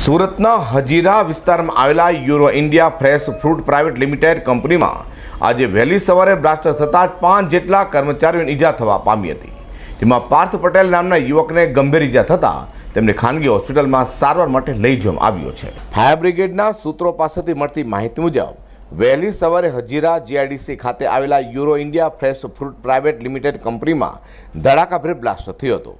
સુરતના હજીરા વિસ્તારમાં આવેલા Euro India fresh fruit private limited કંપનીમાં આજે વહેલી સવારે બ્લાસ્ટ થતાં જ પાંચ જેટલા કર્મચારીઓને ઈજા થવા પામી હતી. જેમાં પાર્થ પટેલ નામના યુવકને ગંભીર ઈજા થતાં તેમને ખાનગી હોસ્પિટલમાં સારવાર માટે લઈ જવામાં આવ્યો છે. ફાયર બ્રિગેડના સૂત્રો પાસેથી મળતી માહિતી મુજબ, વહેલી સવારે હજીરા જીઆઈડીસી ખાતે આવેલા Euro India fresh fruit private limited કંપનીમાં ધડાકાભેર બ્લાસ્ટ થયો હતો.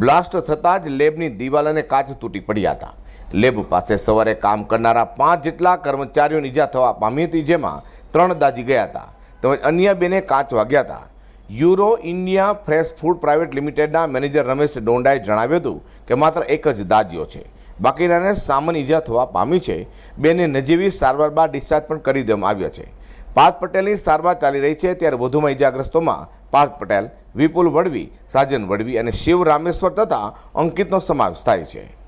બ્લાસ્ટ થતાં જ લેબની દિવાલ અને કાચ તૂટી પડ્યા હતા. લેબ પાસે સવારે કામ કરનારા પાંચ જેટલા કર્મચારીઓને ઈજા થવા પામી હતી, જેમાં ત્રણ દાજી ગયા હતા. તેમજ અન્ય બેને કાચ વાગ્યા હતા. Euro India fresh food private લિમિટેડના મેનેજર રમેશ ડોંડાએ જણાવ્યું હતું કે માત્ર એક જ દાજીઓ છે. બાકીનાને સામાન્ય ઈજા થવા પામી છે. બેને નજીવી સારવાર બાદ ડિસ્ચાર્જ પણ કરી દેવામાં આવ્યા છે. પાર્થ પટેલની સારવાર ચાલી રહી છે, ત્યારે વધુમાં ઇજાગ્રસ્તોમાં પાર્થ પટેલ, વિપુલ વડવી, સાજન વડવી અને શિવ રામેશ્વર તથા અંકિતનો સમાવેશ થાય છે.